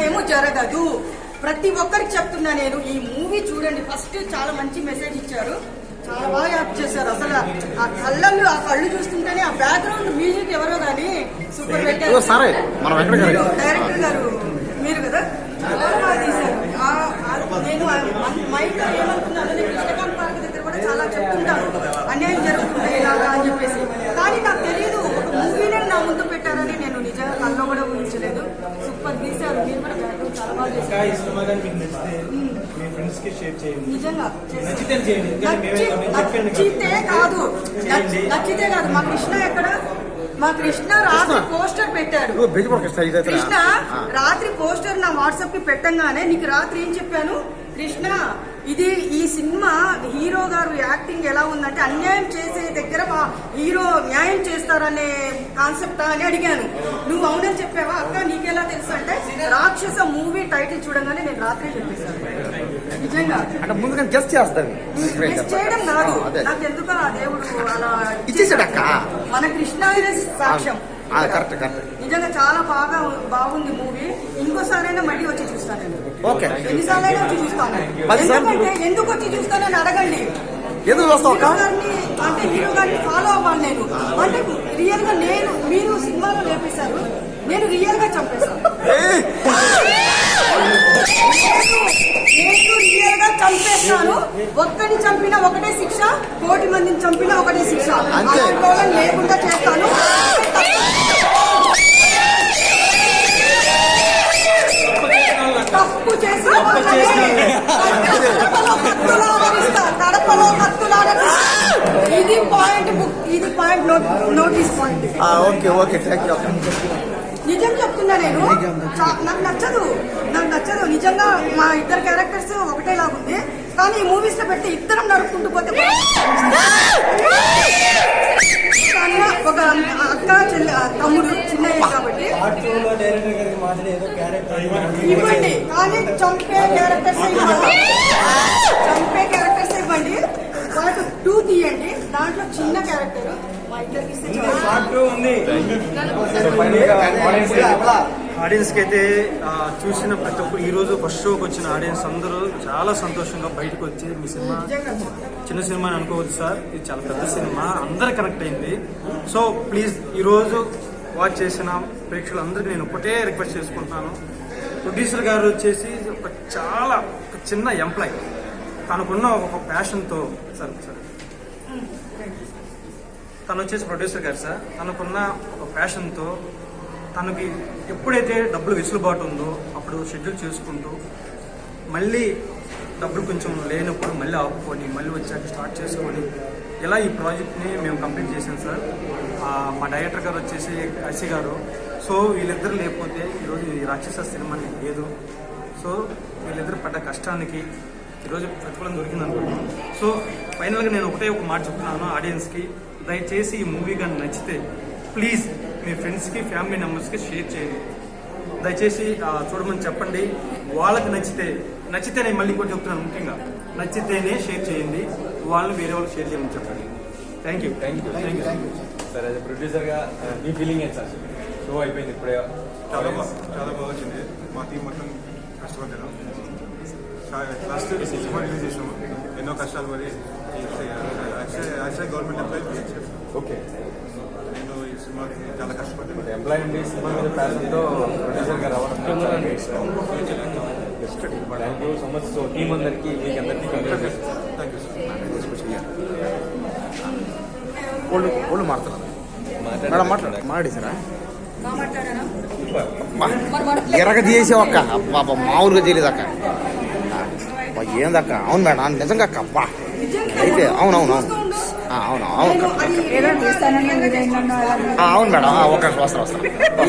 అన్యాయము జరగదు. ప్రతి ఒక్కరికి చెప్తున్నా నేను ఈ మూవీ చూడండి. ఫస్ట్ చాలా మంచి మెసేజ్ ఇచ్చారు. చాలా బాగా యాక్ట్ చేశారు. అసలు ఆ కళ్ళల్లో ఆ కళ్ళు చూస్తుంటేనే ఆ బ్యాక్గ్రౌండ్ మ్యూజిక్ ఎవరో కానీ సూపర్ డైరెక్టర్ గారు. మీరు కదా? చాలా బాగా తీశారు. నేను మైండ్లో ఏమనుకున్నాను నేను కృష్ణకాంత్ పార్క్ దగ్గర కూడా చాలా చెప్తుంటాను అన్యాయం జరుగుతుంది ఇలాగా అని చెప్పేసి కానీ నాకు తెలియదు ఒక మూవీనే నా ముందు పెట్టారని నేను నిజంగా కల్లో కూడా ఊహించలేదు సూపర్ తీశారు మీరు కూడా background చాలా బాగా ఇంకా చేశారు ఈ సినిమా కానీ మీకు నచ్చితే మీ ఫ్రెండ్స్కి షేర్ చేయండి. నచ్చితే చేయండి. కాదు. నచ్చితే కాదు. మా కృష్ణ ఎక్కడ? మా కృష్ణ రాత్రి. పోస్టర్ పెట్టాడు. కృష్ణ. రాత్రి పోస్టర్ నా వాట్సాప్కి పెట్టంగానే నీకు రాత్రి ఏం చెప్పాను? కృష్ణ ఇది ఈ సినిమా హీరో గారు యాక్టింగ్ ఎలా ఉందంటే అన్యాయం చేసే దగ్గర మా హీరో న్యాయం చేస్తారనే కాన్సెప్ట్ అని అడిగాను. నువ్వు అవునని చెప్పావా? అక్క తెలుసు అంటే రాక్షస మూవీ టైటిల్ చూడంగానే నేను రాత్రి చెప్పేశాను. నిజంగా. అంటే ముందుగా గెస్ట్ చేస్తాను. చేయడం కాదు. నాకు ఎందుకో ఆ దేవుడు అలా ఇచ్చేసాడు అక్క. మన కృష్ణ సాక్ష్యం. ఆ, కరెక్ట్ కరెక్ట్. నిజంగా చాలా బాగా బాగుంది మూవీ. ఇంకోసారైనా మళ్ళీ వచ్చి చూస్తాను ఓకే. ఎన్నిసార్లైనా వచ్చి చూస్తాను. ఎందుకంటే ఎందుకు వచ్చి చూస్తానని అడగండి. ఎందుకు చూస్తావు అక్క? అంటే హీరో గారిని ఫాలో అవ్వాలి నేను. అంటే రియల్గా నేను మీరు సినిమాలో లేపేశారు నేను రియల్గా చంపేశాను! నేను రియల్గా చంపేస్తాను ఒక్కడిని చంపినా ఒకటే శిక్ష కోటి మందిని చంపినా ఒకటే శిక్ష. లేకుండా చేస్తాను. ఓకే ఓకే థ్యాంక్ యూ నిజం చెప్తున్నా నేను. నాకు నచ్చదు నాకు నచ్చదు. నిజంగా మా ఇద్దరు క్యారెక్టర్స్ ఒకటే లాగుంది కానీ ఈ మూవీస్లో పెట్టి ఇద్దరం నడుపుకుంటూ పోతే ఒక అక్క చెల్లి తమ్ముడు చిన్న ఏజ్ కాబట్టి. ఇవ్వండి. కానీ చంపే క్యారెక్టర్స్ చంపే క్యారెక్టర్స్ ఇవ్వండి. వాళ్ళకు టూ తీయండి. దాంట్లో చిన్న క్యారెక్టర్ మా ఇద్దరికి ఇస్తే చాలు. పార్ట్ టూ ఉంది. ఆడియన్స్కి అయితే చూసిన ప్రతి ఒక్కరు ఈ రోజు ఫస్ట్ షోకి వచ్చిన ఆడియన్స్ అందరూ చాలా సంతోషంగా బయటకు వచ్చి మీ సినిమా చిన్న సినిమా అని అనుకోవద్దు సార్. ఇది చాలా పెద్ద సినిమా. అందరు కనెక్ట్ అయింది. సో ప్లీజ్ ఈ రోజు వాచ్ చేసిన ప్రేక్షకులందరికీ నేను ఒకటే రిక్వెస్ట్ చేసుకుంటున్నాను. ప్రొడ్యూసర్ గారు వచ్చేసి ఒక చాలా ఒక చిన్న ఎంప్లాయ్ తనకున్న ఒక ప్యాషన్తో సార్ సార్ తను వచ్చేసి ప్రొడ్యూసర్ గారు సార్. తనకున్న ఒక ప్యాషన్తో తనకి ఎప్పుడైతే డబ్బులు వెసులుబాటు ఉందో అప్పుడు షెడ్యూల్ చేసుకుంటూ మళ్ళీ డబ్బులు కొంచెం లేనప్పుడు మళ్ళీ ఆపుకొని మళ్ళీ వచ్చాక స్టార్ట్ చేసుకొని ఇలా ఈ ప్రాజెక్ట్ని మేము కంప్లీట్ చేసాం సార్. మా డైరెక్టర్ గారు వచ్చేసి కసి గారు. సో వీళ్ళిద్దరు లేకపోతే ఈరోజు ఈ రాక్షస సినిమా అనేది లేదు. సో వీళ్ళిద్దరు పడ్డ కష్టానికి ఈరోజు ప్రతిఫలం దొరికింది అనుకుంటున్నాను సో ఫైనల్గా నేను ఒకటే ఒక మాట చెప్తున్నాను ఆడియన్స్కి. దయచేసి ఈ మూవీ కానీ నచ్చితే ప్లీజ్ మీ ఫ్రెండ్స్కి ఫ్యామిలీ మెంబర్స్కి షేర్ చేయండి. దయచేసి చూడమని చెప్పండి. వాళ్ళకి నచ్చితే నచ్చితే నేను మళ్ళీ ఇంకోటి చెప్తున్నాను ముఖ్యంగా. నచ్చితేనే షేర్ చేయండి. వాళ్ళు వేరే వాళ్ళకి షేర్ చేయమని చెప్పండి. Thank you. Thank you. Thank you. Sir as ప్రొడ్యూసర్గా uh, మీ ఫీలింగ్ ఏంటి సార్? షో అయిపోయింది ఇప్పుడే. చాలా బాగా చాలా బాగా వచ్చింది. మా టీం మొత్తం కష్టపడ్డాను లాస్ట్ సినిమా రిలీజ్ చేసాము ఎన్నో కష్టాలు పడి యాక్చువల్ గవర్నమెంట్ ఎంప్లాయీ ఓకే నేను ఈ సినిమాకి చాలా కష్టపడ్డాను ఎంప్లాయ్ సినిమా మీద ప్యాషన్తో ప్రొడ్యూసర్గా రావడం sir thank you so much so team అందరికి మీకు అందరికీ థ్యాంక్ యూ సార్ ఒళ్ళు ఒళ్ళు మారుతున్నారు మేడం మాట్లాడు బాగా మాట్లాడారా? ఎరగ చేసావు అక్క మామూలుగా చేయలేదు అక్క. అబ్బా, ఏందక్క? అవును మేడం నిజంగా అక్క అబ్బా. అయితే అవును. అవును అవును మేడం నిమిషం వస్తాను వస్తాను